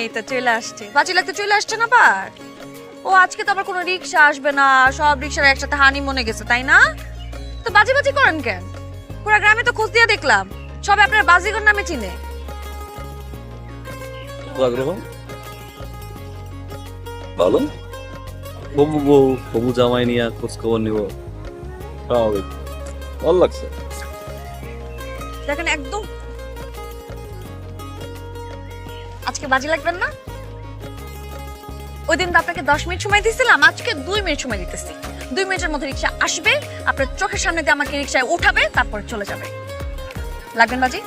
এই তো চলে আসছে। বাজি লাগতে চলে আসছে না বার ও আজকে তো আবার কোনো রিক্সা আসবে না সব রিক্সার একসাথে হানি মনে গেছে তাই না? তো বাজি বাজি করেন কেন? পুরো গ্রামে তো খোঁজ দিয়ে দেখলাম সব আপনার বাজিগর নামে চিনে। আগ্রহ ভালো? ববু বউ ববু জামাই নিয়ে খোঁজ খবর নিব। স্বাভাবিক। ভালো লাগছে। দেখেন একদম আজকে বাজি লাগবেন না? ওই দিন তো আপনাকে দশ মিনিট সময় দিয়েছিলাম আজকে দুই মিনিট সময় দিতেছি। দুই মিনিটের মধ্যে রিক্সা আসবে আপনার চোখের সামনে দিয়ে আমাকে রিক্সায় উঠাবে তারপরে চলে যাবে। লাগবেন বাজি?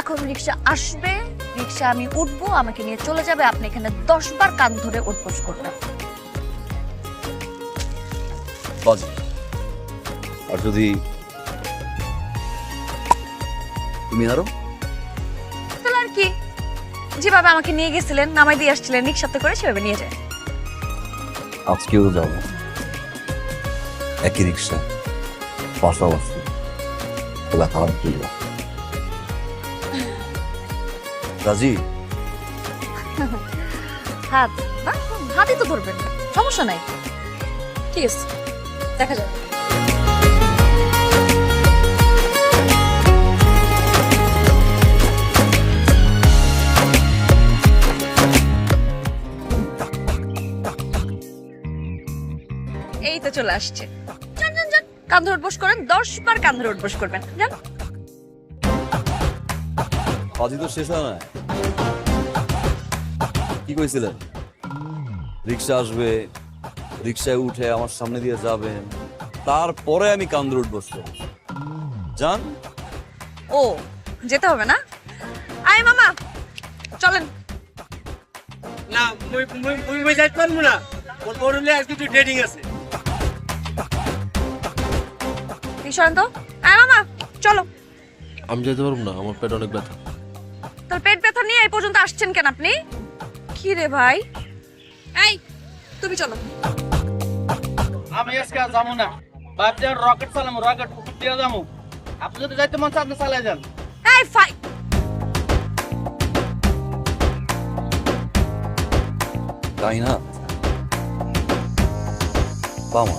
এখন রিক্সা আসবে রিক্সা আমি উঠবো আমাকে নিয়ে চলে যাবে আপনি এখানে দশ বার কান ধরে উঠবোস করবেন বাজে। আর যদি তুমি হারো। তাহলে আর কি? যেভাবে আমাকে নিয়ে গেছিলেন নামাই দিয়ে আসছিলেন রিক্সাতে করে সেভাবে নিয়ে যায়। আজকেও যাব। একই রিক্সা পাশাপাশি ওলা খাওয়ার তুলব রাজি। হাত হাতই তো ধরবেন সমস্যা নাই। ঠিক আছে দেখা যাবে। এই তো চলে আসছে। যান যান যান কান ধরে উঠবোস করেন দশ বার কান ধরে উঠবোস করবেন। যান। বাজি তো শেষ হয় না কি কইছিলেন? রিক্সা আসবে রিক্সায় উঠে আমার সামনে দিয়ে যাবেন তারপরে আমি কান্দর উঠবো যান। ও যেতে হবে না? আয় মামা চলেন। না মুই মুই মুই যাইতে পারব না। ওর পড়লে আজকে একটু ট্রেডিং আছে। কিশোর তো আয় মামা চলো। আমি যেতে পারব না আমার পেট অনেক ব্যথা। তোর পেট ব্যথা নিয়ে এই পর্যন্ত আসছেন কেন আপনি? কি রে ভাই? এই তুমি চলো। আমি আজকে যাব না। ভাবছি রকেট চালামো রকেট উপর দিয়ে যাব। আপনি যদি যাইতে মন চান আপনি চালাই যান। এই ফাই। তাই না? বামা